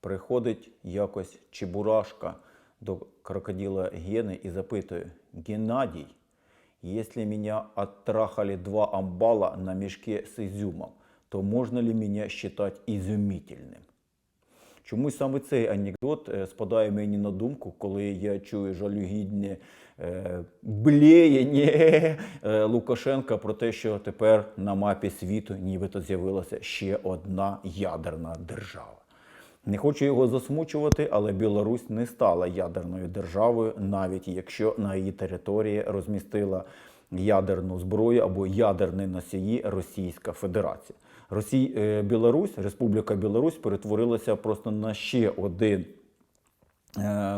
Приходить якось Чебурашка до крокодила Гени і запитує: Геннадій, если меня оттрахали два амбала на мешке с изюмом, то можно ли меня считать изумительным? Чомусь саме цей анекдот е, спадає мені на думку, коли я чую жалюгідне е, блеяння е, Лукашенка про те, що тепер на мапі світу нібито з'явилася ще одна ядерна держава. Не хочу його засмучувати, але Білорусь не стала ядерною державою, навіть якщо на її території розмістила ядерну зброю або ядерні носії Російська Федерація. Росій... е, Білорусь, Республіка Білорусь перетворилася просто на ще один е,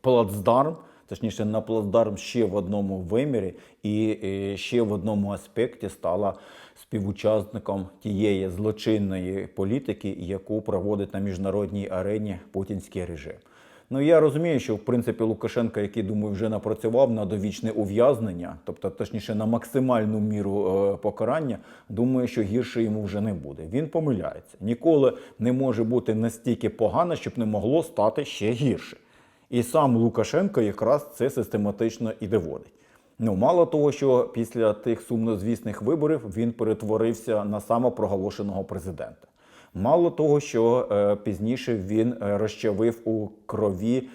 плацдарм, точніше на плацдарм ще в одному вимірі і е, ще в одному аспекті стала співучасником тієї злочинної політики, яку проводить на міжнародній арені путінський режим. Ну я розумію, що в принципі Лукашенка, який думаю, вже напрацював на довічне ув'язнення, тобто точніше на максимальну міру е, покарання, думаю, що гірше йому вже не буде. Він помиляється. Ніколи не може бути настільки погано, щоб не могло стати ще гірше. І сам Лукашенко якраз це систематично і доводить. Ну, мало того, що після тих сумнозвісних виборів він перетворився на самопроголошеного президента. Мало того, що е, пізніше він е, розчавив у крові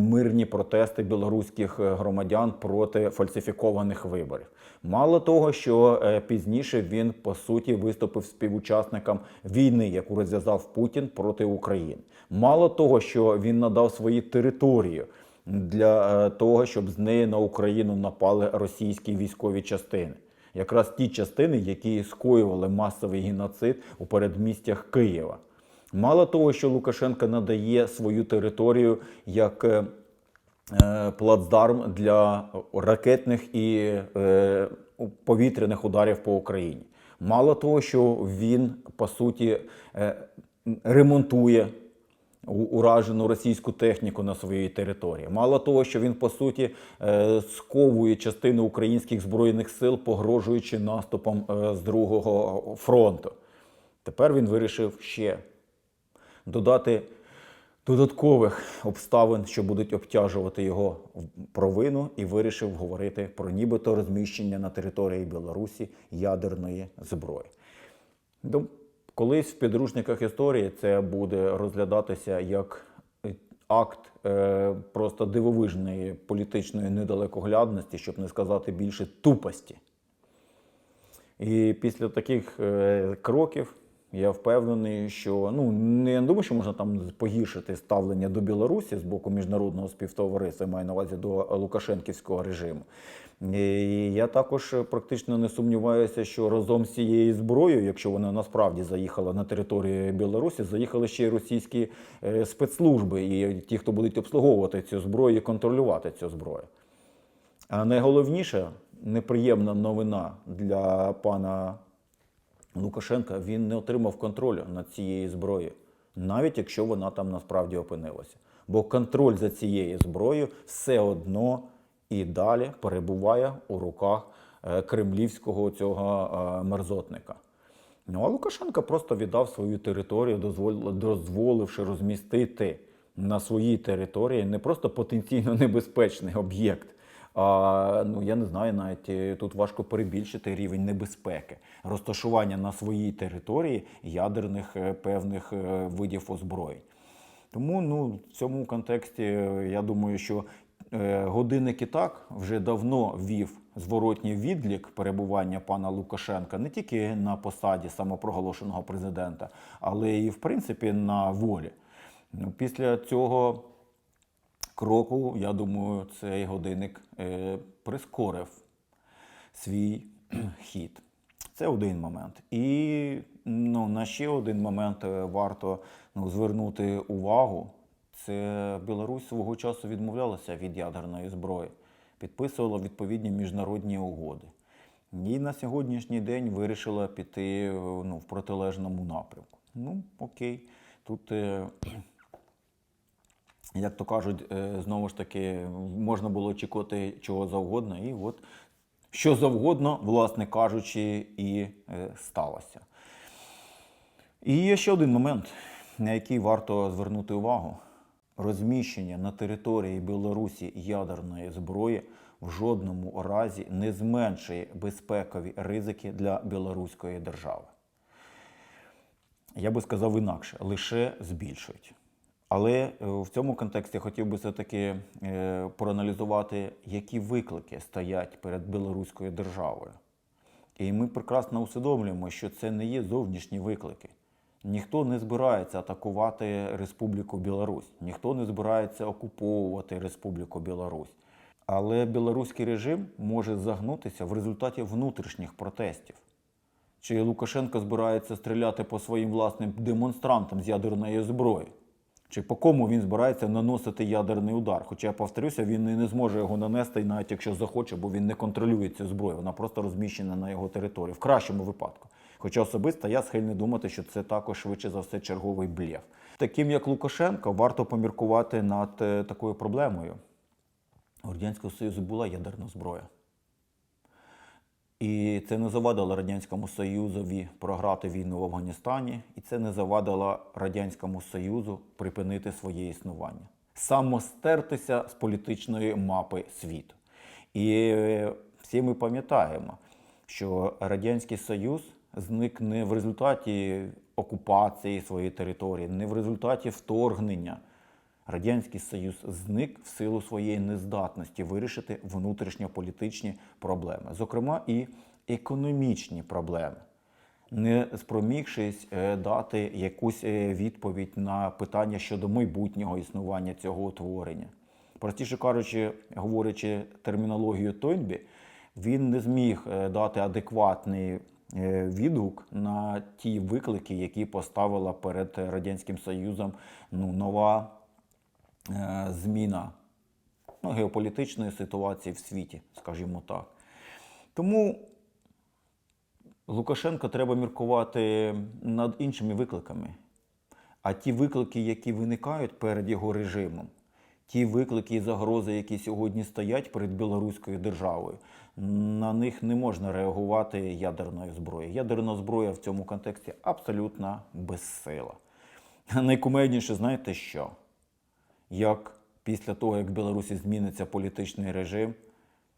мирні протести білоруських е, громадян проти фальсифікованих виборів. Мало того, що е, пізніше він по суті виступив співучасником війни, яку розв'язав Путін проти України. Мало того, що він надав свої території для е, того, щоб з неї на Україну напали російські військові частини. Якраз ті частини, які скоювали масовий геноцид у передмістях Києва. Мало того, що Лукашенко надає свою територію як е, е, плацдарм для ракетних і е, повітряних ударів по Україні. Мало того, що він по суті ремонтує уражену російську техніку на своїй території. Мало того, що він по суті сковує частину українських збройних сил, погрожуючи наступом з другого фронту. Тепер він вирішив ще додати додаткових обставин, що будуть обтяжувати його провину, і вирішив говорити про нібито розміщення на території Білорусі ядерної зброї. Ну, Колись в підручниках історії це буде розглядатися як е, акт е, просто дивовижної політичної недалекоглядності, щоб не сказати більше тупості. І після таких е, кроків я впевнений, що ну не думаю, що можна там погіршити ставлення до Білорусі з боку міжнародного співтовариства, маю на увазі до Лукашенківського режиму. І я також практично не сумніваюся, що разом з цією зброєю, якщо вона насправді заїхала на територію Білорусі, заїхали ще й російські е, спецслужби і ті, хто будуть обслуговувати цю зброю і контролювати цю зброю. А найголовніша неприємна новина для пана Лукашенка він не отримав контролю над цією зброєю, навіть якщо вона там насправді опинилася. Бо контроль за цією зброєю все одно і далі перебуває у руках е, кремлівського цього е, мерзотника. Ну а Лукашенко просто віддав свою територію, дозволив- дозволивши розмістити на своїй території не просто потенційно небезпечний об'єкт, а ну я не знаю, навіть е, тут важко перебільшити рівень небезпеки, розташування на своїй території ядерних е, певних е, видів озброєнь. Тому ну, в цьому контексті я думаю, що годинник і так вже давно ввів зворотній відлік перебування пана Лукашенка не тільки на посаді самопроголошеного президента, але і в принципі на волі. Ну, Після цього кроку, я думаю, цей годинник е, прискорив свій хід. Це один момент. І ну, на ще один момент е, варто ну, звернути увагу. Це Білорусь свого часу відмовлялася від ядерної зброї, підписувала відповідні міжнародні угоди. І на сьогоднішній день вирішила піти е, ну, в протилежному напрямку. Ну, окей, тут як то кажуть, е, знову ж таки, можна було очікувати чого завгодно, і от що завгодно, власне кажучи, і е, сталося. І є ще один момент. на який варто звернути увагу, розміщення на території Білорусі ядерної зброї в жодному разі не зменшує безпекові ризики для білоруської держави. Я би сказав інакше, лише збільшують. Але е, в цьому контексті хотів би все-таки е, проаналізувати, які виклики стоять перед білоруською державою. І ми прекрасно усвідомлюємо, що це не є зовнішні виклики. Ніхто не збирається атакувати Республіку Білорусь, ніхто не збирається окуповувати Республіку Білорусь. Але білоруський режим може загнутися в результаті внутрішніх протестів. Чи Лукашенко збирається стріляти по своїм власним демонстрантам з ядерної зброї? Чи по кому він збирається наносити ядерний удар? Хоча я повторюся, він і не зможе його нанести, навіть якщо захоче, бо він не контролює цю зброю. Вона просто розміщена на його території, в кращому випадку. Хоча особисто я схильний думати, що це також швидше за все черговий блєв. Таким як Лукашенко, варто поміркувати над е, такою проблемою. У Радянського Союзу була ядерна зброя. І це не завадило Радянському Союзові програти війну в Афганістані, і це не завадило Радянському Союзу припинити своє існування, самостертися з політичної мапи світу. І е, всі ми пам'ятаємо, що Радянський Союз зник не в результаті окупації своєї території, не в результаті вторгнення. Радянський Союз зник в силу своєї нездатності вирішити внутрішньополітичні проблеми, зокрема і економічні проблеми, не спромігшись е, дати якусь е, відповідь на питання щодо майбутнього існування цього утворення. Простіше кажучи, говорячи термінологію Тойнбі, він не зміг е, дати адекватний відгук на ті виклики, які поставила перед Радянським Союзом ну, нова зміна ну, геополітичної ситуації в світі, скажімо так. Тому Лукашенко треба міркувати над іншими викликами. А ті виклики, які виникають перед його режимом, ті виклики і загрози, які сьогодні стоять перед білоруською державою, на них не можна реагувати ядерною зброєю. Ядерна зброя в цьому контексті абсолютно безсила. Найкумедніше, знаєте що? Як після того, як в Білорусі зміниться політичний режим,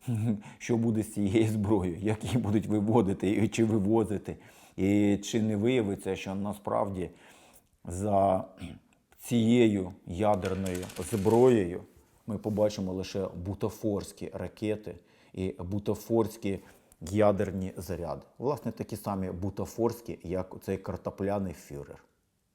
що буде з цією зброєю, як її будуть виводити чи вивозити, і чи не виявиться, що насправді за цією ядерною зброєю ми побачимо лише бутафорські ракети і бутафорські ядерні заряди. Власне, такі самі бутафорські, як цей картопляний фюрер.